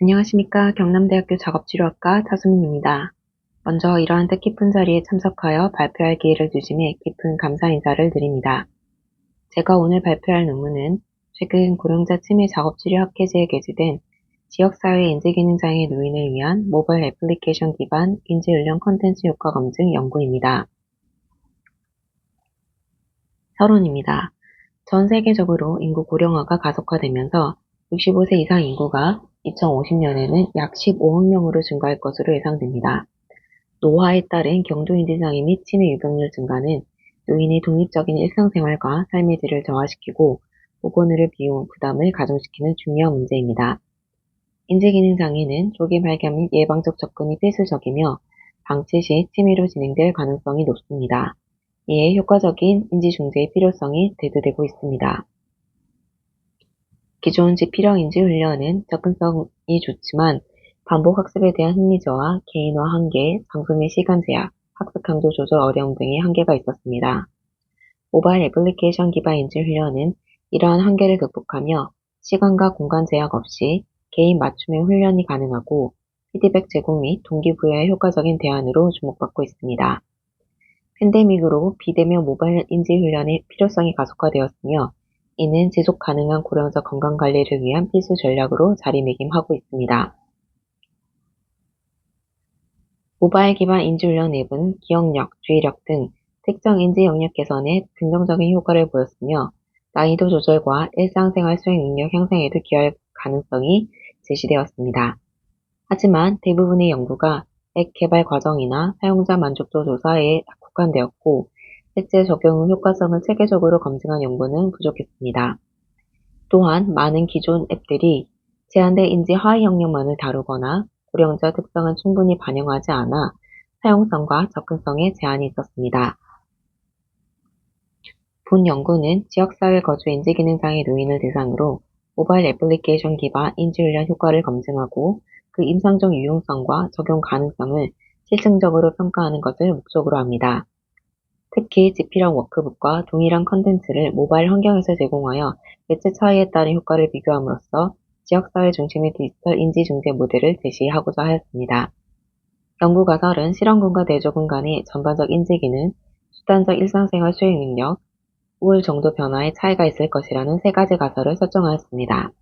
안녕하십니까. 경남대학교 작업치료학과 차수민입니다. 먼저 이러한 뜻깊은 자리에 참석하여 발표할 기회를 주심에 깊은 감사 인사를 드립니다. 제가 오늘 발표할 논문은 최근 고령자 치매 작업치료 학회지에 게재된 지역사회 인지기능장애 노인을 위한 모바일 애플리케이션 기반 인지훈련 콘텐츠 효과 검증 연구입니다. 서론입니다. 전 세계적으로 인구 고령화가 가속화되면서 65세 이상 인구가 2050년에는 약 15억 명으로 증가할 것으로 예상됩니다. 노화에 따른 경도인지 장애 및 치매 유병률 증가는 노인의 독립적인 일상생활과 삶의 질을 저하시키고 보건의료 비용 부담을 가중시키는 중요한 문제입니다. 인지기능 장애는 조기 발견 및 예방적 접근이 필수적이며 방치 시 치매로 진행될 가능성이 높습니다. 이에 효과적인 인지 중재의 필요성이 대두되고 있습니다. 기존 지필형 인지 훈련은 접근성이 좋지만 반복 학습에 대한 흥미저하, 개인화 한계, 및 시간 제약, 학습 강도 조절 어려움 등의 한계가 있었습니다. 모바일 애플리케이션 기반 인지 훈련은 이러한 한계를 극복하며 시간과 공간 제약 없이 개인 맞춤의 훈련이 가능하고 피드백 제공 및 동기부여에 효과적인 대안으로 주목받고 있습니다. 팬데믹으로 비대면 모바일 인지 훈련의 필요성이 가속화되었으며 이는 지속 가능한 고령자 건강 관리를 위한 필수 전략으로 자리매김하고 있습니다. 모바일 기반 인지훈련 앱은 기억력, 주의력 등 특정 인지 영역 개선에 긍정적인 효과를 보였으며 난이도 조절과 일상생활 수행 능력 향상에도 기여할 가능성이 제시되었습니다. 하지만 대부분의 연구가 앱 개발 과정이나 사용자 만족도 조사에 국한되었고 실제 적용 효과성을 체계적으로 검증한 연구는 부족했습니다. 또한 많은 기존 앱들이 제한된 인지 하위 영역만을 다루거나 고령자 특성을 충분히 반영하지 않아 사용성과 접근성에 제한이 있었습니다. 본 연구는 지역사회 거주 인지기능장애 노인을 대상으로 모바일 애플리케이션 기반 인지훈련 효과를 검증하고 그 임상적 유용성과 적용 가능성을 실증적으로 평가하는 것을 목적으로 합니다. 특히 지필형 워크북과 동일한 컨텐츠를 모바일 환경에서 제공하여 매체 차이에 따른 효과를 비교함으로써 지역사회 중심의 디지털 인지중재 모델을 제시하고자 하였습니다. 연구 가설은 실험군과 대조군 간의 전반적 인지 기능, 수단적 일상생활 수행 능력, 우울 정도 변화에 차이가 있을 것이라는 세 가지 가설을 설정하였습니다.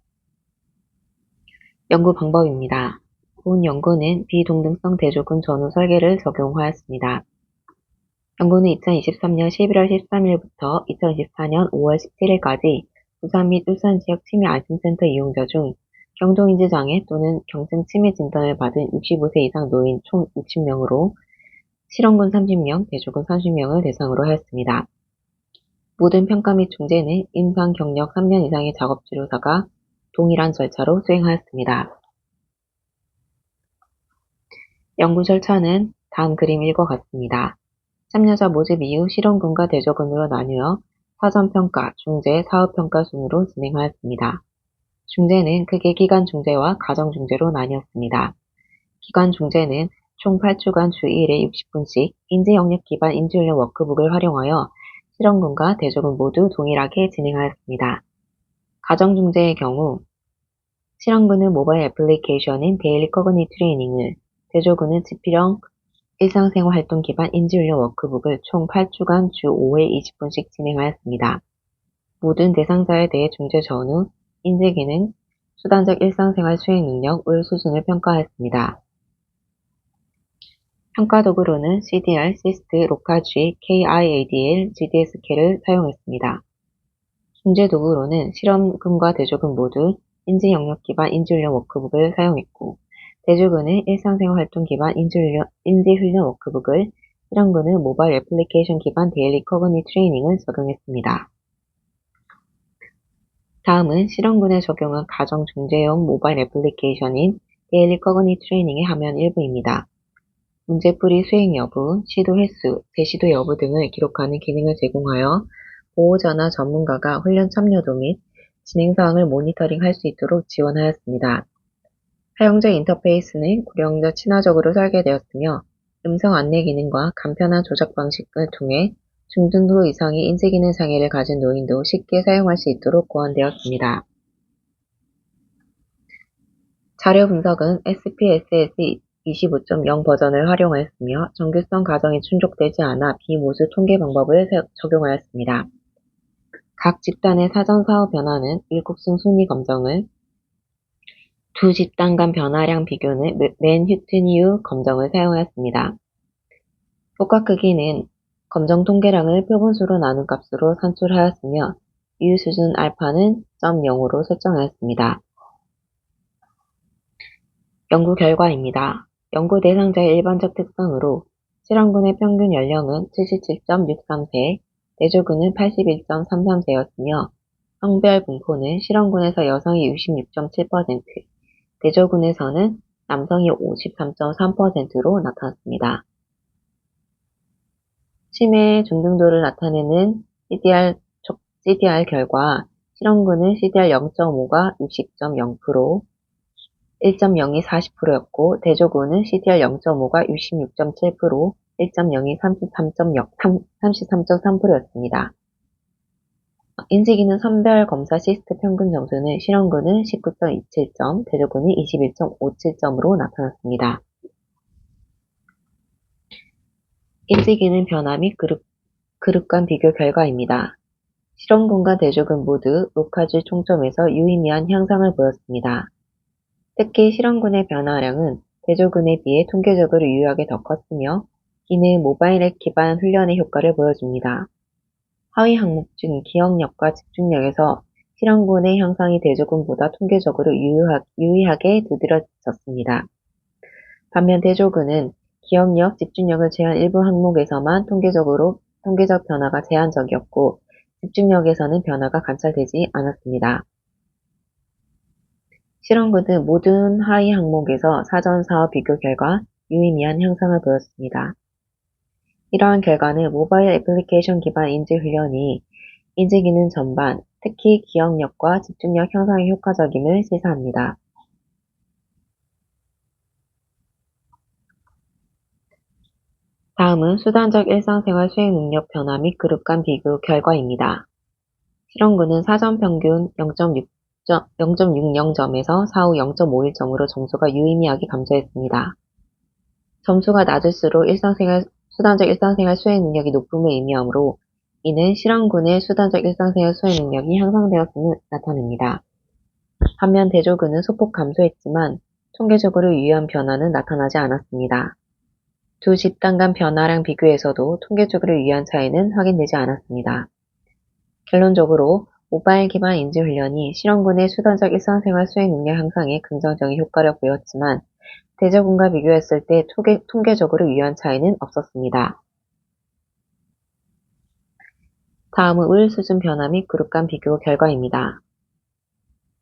연구 방법입니다. 본 연구는 비동등성 대조군 전후 설계를 적용하였습니다. 연구는 2023년 11월 13일부터 2024년 5월 17일까지 부산 및 울산 지역 치매 알심센터 이용자 중 경동인지 장애 또는 경증 치매 진단을 받은 65세 이상 노인 총 60명으로 실험군 30명, 대조군 30명을 대상으로 하였습니다. 모든 평가 및 중재는 임상 경력 3년 이상의 작업치료사가 동일한 절차로 수행하였습니다. 연구 절차는 다음 그림 일과 같습니다. 참여자 모집 이후 실험군과 대조군으로 나뉘어 사전평가, 중재, 사업평가 순으로 진행하였습니다. 중재는 크게 기간 중재와 가정 중재로 나뉘었습니다. 기간 중재는 총 8주간 주 2일에 60분씩 인재 영역 기반 인지훈련 워크북을 활용하여 실험군과 대조군 모두 동일하게 진행하였습니다. 가정 중재의 경우 실험군은 모바일 애플리케이션인 데일리 커그니 트레이닝을, 대조군은 지필형 일상생활 활동 기반 인지훈련 워크북을 총 8주간 주 5회 20분씩 진행하였습니다. 모든 대상자에 대해 중재 전후 인지기능, 수단적 일상생활 수행 능력, 을 수준을 평가하였습니다. 평가 도구로는 CDR, 시스트, 로카G, KIADL, GDSK를 사용했습니다. 중재 도구로는 실험금과 대조금 모두 인지 영역 기반 인지훈련 워크북을 사용했고 대주군은 일상생활 활동 기반 인지훈련, 워크북을, 실험군은 모바일 애플리케이션 기반 데일리 커버니 트레이닝을 적용했습니다. 다음은 실험군에 적용한 가정 중재용 모바일 애플리케이션인 데일리 커버니 트레이닝의 화면 일부입니다. 문제풀이 수행 여부, 시도 횟수, 재시도 여부 등을 기록하는 기능을 제공하여 보호자나 전문가가 훈련 참여도 및 진행 사항을 모니터링 할 수 있도록 지원하였습니다. 사용자 인터페이스는 고령자 친화적으로 설계되었으며 음성 안내 기능과 간편한 조작 방식을 통해 중등도 이상의 인지기능 장애를 가진 노인도 쉽게 사용할 수 있도록 고안되었습니다. 자료 분석은 SPSS 25.0 버전을 활용하였으며 정규성 가정이 충족되지 않아 비모수 통계 방법을 적용하였습니다. 각 집단의 사전 사업 변화는 일곱순 순위 검정을, 두 집단 간 변화량 비교는 맨휴튼이유 검정을 사용하였습니다. 효과 크기는 검정 통계량을 표본수로 나눈 값으로 산출하였으며 유 수준 알파는 0.0으로 설정하였습니다. 연구 결과입니다. 연구 대상자의 일반적 특성으로 실험군의 평균 연령은 77.63세, 대조군은 81.33세였으며 성별 분포는 실험군에서 여성이 66.7%, 대조군에서는 남성이 53.3%로 나타났습니다. 치매 중등도를 나타내는 CDR, CDR 결과 실험군은 CDR 0.5가 60.0%, 1.0이 40%였고 대조군은 CDR 0.5가 66.7%, 1.0이 33.3%였습니다. 인지기능 선별 검사 시스트 평균 점수는 실험군은 19.27점, 대조군이 21.57점으로 나타났습니다. 인지기능 변화 및 그룹, 그룹 간 비교 결과입니다. 실험군과 대조군 모두 로카즈 총점에서 유의미한 향상을 보였습니다. 특히 실험군의 변화량은 대조군에 비해 통계적으로 유효하게 더 컸으며 이는 모바일 앱 기반 훈련의 효과를 보여줍니다. 하위 항목 중 기억력과 집중력에서 실험군의 향상이 대조군보다 통계적으로 유효하, 유의하 게 두드러졌습니다. 반면 대조군은 기억력, 집중력을 제한 일부 항목에서만 통계적으로 통계적 변화가 제한적이었고 집중력에서는 변화가 관찰되지 않았습니다. 실험군은 모든 하위 항목에서 사전 사업 비교 결과 유의미한 향상을 보였습니다. 이러한 결과는 모바일 애플리케이션 기반 인지 훈련이 인지 기능 전반, 특히 기억력과 집중력 향상에 효과적임을 시사합니다. 다음은 수단적 일상생활 수행 능력 변화 및 그룹 간 비교 결과입니다. 실험군은 사전 평균 0.6 0.60점에서 사후 0.51점으로 점수가 유의미하게 감소했습니다. 점수가 낮을수록 일상생활, 수단적 일상생활 수행 능력이 높음을 의미하므로 이는 실험군의 수단적 일상생활 수행 능력이 향상되었음을 나타냅니다. 반면 대조군은 소폭 감소했지만 통계적으로 유의한 변화는 나타나지 않았습니다. 두 집단 간 변화량 비교에서도 통계적으로 유의한 차이는 확인되지 않았습니다. 결론적으로 모바일 기반 인지 훈련이 실험군의 수단적 일상생활 수행 능력 향상에 긍정적인 효과를 보였지만 대저군과 비교했을 때 통계, 통계 적으로 유효한 차이는 없었습니다. 다음은 우울 수준 변화 및 그룹 간 비교 결과입니다.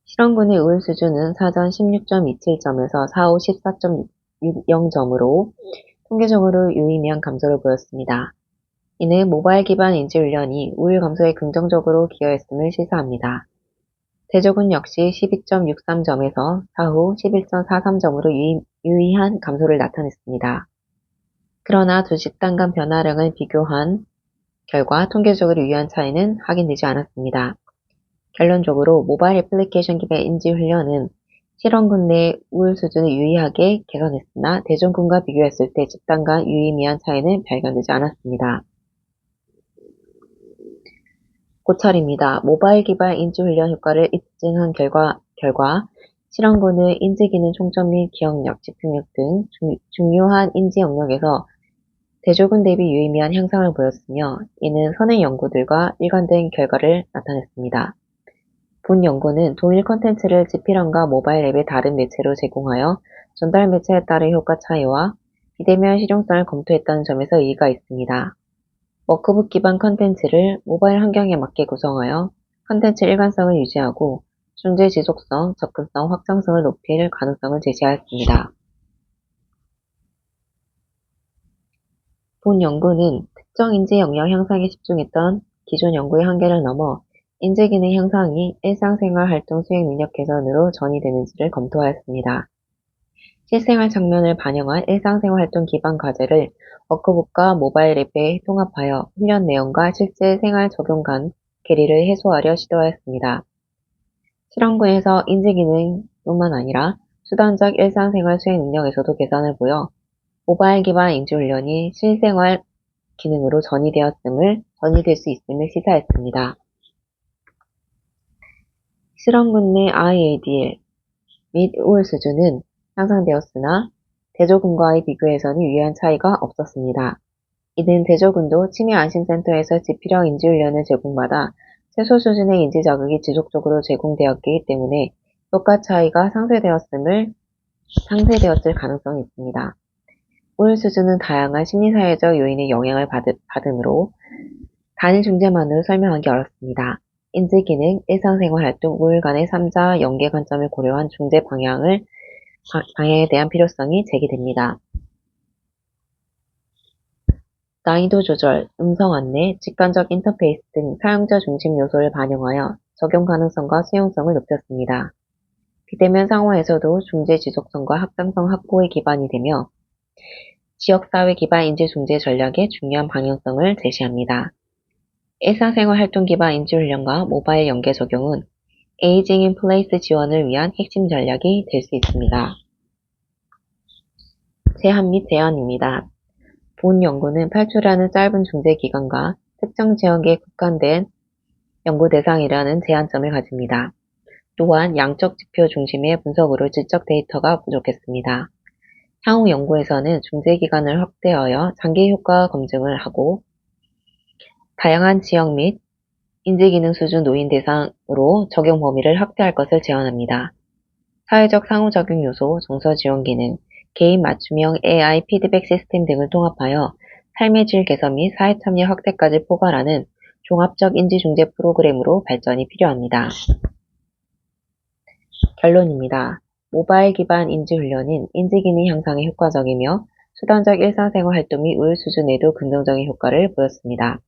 실험군의 우울 수준은 사전 16.27점에서 사후 14.60점으로 통계적으로 유의미한 감소를 보였습니다. 이는 모바일 기반 인지 훈련이 우울 감소에 긍정적으로 기여했음을 시사합니다. 대조군 역시 12.63점에서 사후 11.43점으로 유의, 한 감소를 나타냈습니다. 그러나 두 집단 간 변화량을 비교한 결과 통계적으로 유의한 차이는 확인되지 않았습니다. 결론적으로 모바일 애플리케이션 기반 인지 훈련은 실험군 내 우울 수준을 유의하게 개선했으나 대전군과 비교했을 때 집단 간 유의미한 차이는 발견되지 않았습니다. 고찰입니다. 모바일 기반 인지 훈련 효과를 입증한 결과, 결과 실험군의 인지 기능 총점 및 기억력, 집중력 등 중, 중요한 인지 영역에서 대조군 대비 유의미한 향상을 보였으며 이는 선행 연구들과 일관된 결과를 나타냈습니다. 본 연구는 동일 컨텐츠를 지필함과 모바일 앱의 다른 매체로 제공하여 전달 매체에 따른 효과 차이와 비대면 실용성을 검토했다는 점에서 의의가 있습니다. 워크북 기반 컨텐츠를 모바일 환경에 맞게 구성하여 컨텐츠 일관성을 유지하고 존재 지속성, 접근성, 확장성을 높일 가능성을 제시하였습니다. 본 연구는 특정 인지 영역 향상에 집중했던 기존 연구의 한계를 넘어 인지 기능 향상이 일상생활 활동 수행 능력 개선으로 전이되는지를 검토하였습니다. 실생활 장면을 반영한 일상생활 활동 기반 과제를 워크북과 모바일 앱에 통합하여 훈련 내용과 실제 생활 적용 간 괴리를 해소하려 시도하였습니다. 실험군에서 인지기능뿐만 아니라 수단적 일상생활 수행 능력에서도 개선을 보여 모바일 기반 인지훈련이 실생활 기능으로 전이되었음을, 전이될 수 있음을 시사했습니다. 실험군 내 IADL 및 우울 수준은 향상되었으나 대조군과의 비교에서는 유의한 차이가 없었습니다. 이는 대조군도 치매 안심센터에서 지피력 인지훈련을 제공받아 최소 수준의 인지 자극이 지속적으로 제공되었기 때문에 효과 차이가 상쇄되었음을 상쇄되었을 가능성이 있습니다. 우울 수준은 다양한 심리사회적 요인의 영향을 받, 받으므로 단일 중재만으로 설명하기 어렵습니다. 인지 기능, 일상생활 활동, 우울 간의 3자 연계 관점을 고려한 중재 방향을 방향에 대한 필요성이 제기됩니다. 난이도 조절, 음성 안내, 직관적 인터페이스 등 사용자 중심 요소를 반영하여 적용 가능성과 수용성을 높였습니다. 비대면 상호에서도 중재 지속성과 확장성 확보에 기반이 되며 지역사회 기반 인지중재 전략의 중요한 방향성을 제시합니다. 일상생활 활동 기반 인지훈련과 모바일 연계 적용은 에이징 인 플레이스 지원을 위한 핵심 전략이 될 수 있습니다. 제한 및 제한입니다. 본 연구는 8주라는 짧은 중재 기간과 특정 지역에 국한된 연구 대상이라는 제한점을 가집니다. 또한 양적 지표 중심의 분석으로 질적 데이터가 부족했습니다. 향후 연구에서는 중재 기간을 확대하여 장기 효과 검증을 하고 다양한 지역 및 인지기능 수준 노인 대상으로 적용 범위를 확대할 것을 제안합니다. 사회적 상호작용 요소, 정서 지원 기능, 개인 맞춤형 AI 피드백 시스템 등을 통합하여 삶의 질 개선 및 사회 참여 확대까지 포괄하는 종합적 인지중재 프로그램으로 발전이 필요합니다. 결론입니다. 모바일 기반 인지훈련은 인지기능 향상에 효과적이며 수단적 일상생활 활동 및 우울 수준에도 긍정적인 효과를 보였습니다.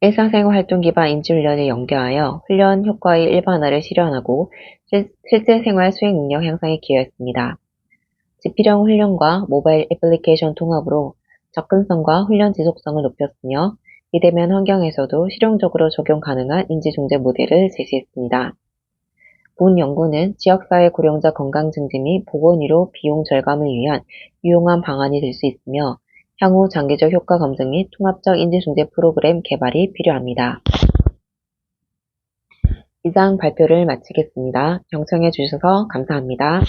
일상생활 활동 기반 인지훈련을 연계하여 훈련 효과의 일반화를 실현하고 실, 실제 생활 수행 능력 향상에 기여했습니다. 지필형 훈련과 모바일 애플리케이션 통합으로 접근성과 훈련 지속성을 높였으며 비대면 환경에서도 실용적으로 적용 가능한 인지중재 모델을 제시했습니다. 본 연구는 지역사회 고령자 건강 증진 및 보건의료 비용 절감을 위한 유용한 방안이 될 수 있으며 향후 장기적 효과 검증 및 통합적 인지중재 프로그램 개발이 필요합니다. 이상 발표를 마치겠습니다. 경청해 주셔서 감사합니다.